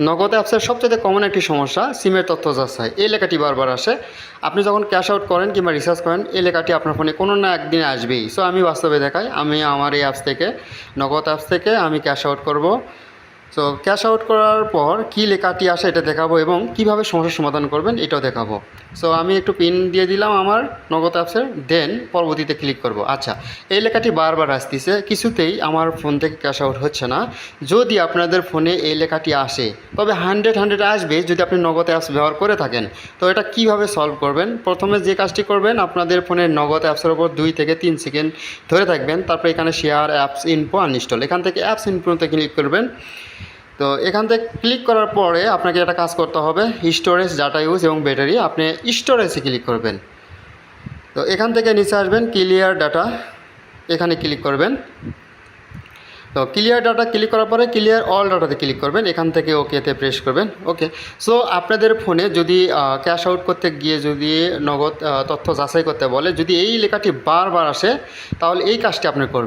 নগদ অ্যাপসের সবচেয়ে কমন একটি সমস্যা সিমের তথ্য যাচাই। এই লেখাটি বারবার আসে। আপনি যখন ক্যাশ আউট করেন কিংবা রিচার্জ করেন, এই লেখাটি আপনার ফোনে কোনো না একদিন আসবেই। সো আমি বাস্তবে দেখাই, আমি আমার এই অ্যাপস থেকে, নগদ অ্যাপস থেকে আমি ক্যাশ আউট করব। সো ক্যাশ আউট করার পর কী লেখাটি আসে এটা দেখাবো এবং কীভাবে সমস্যার সমাধান করবেন এটাও দেখাবো। সো আমি একটু পিন দিয়ে দিলাম আমার নগদ অ্যাপসের দেন পরবর্তীতে ক্লিক করব। আচ্ছা এই লেখাটি বারবার আসতেছে, কিছুতেই আমার ফোন থেকে ক্যাশ আউট হচ্ছে না। যদি আপনাদের ফোনে এই লেখাটি আসে, তবে হান্ড্রেড হান্ড্রেড আসবে যদি আপনি নগদ অ্যাপস ব্যবহার করে থাকেন। তো এটা কীভাবে সলভ করবেন? প্রথমে যে কাজটি করবেন, আপনাদের ফোনের নগদ অ্যাপসের ওপর দুই থেকে তিন সেকেন্ড ধরে থাকবেন, তারপর এখানে শেয়ার অ্যাপস ইনফো আনইনস্টল এখান থেকে অ্যাপস ইনফোতে ক্লিক করবেন। তো এখান থেকে ক্লিক করার পরে আপনাকে একটা কাজ করতে হবে স্টোরেজ ডাটা ইউজ এবং ব্যাটারি আপনি স্টোরেজে ক্লিক করবেন। তো এখান থেকে নিচে আসবেন ক্লিয়ার ডাটা এখানে ক্লিক করবেন। তো ক্লিয়ার ডাটা ক্লিক করার পরে ক্লিয়ার অল ডাটাতে ক্লিক করবেন, এখান থেকে ওকেতে প্রেস করবেন ওকে সো আপনাদের ফোনে যদি ক্যাশ আউট করতে গিয়ে যদি নগদ তথ্য যাচাই করতে বলে, যদি এই লেখাটি বারবার আসে, তাহলে এই কাজটি আপনি করবেন।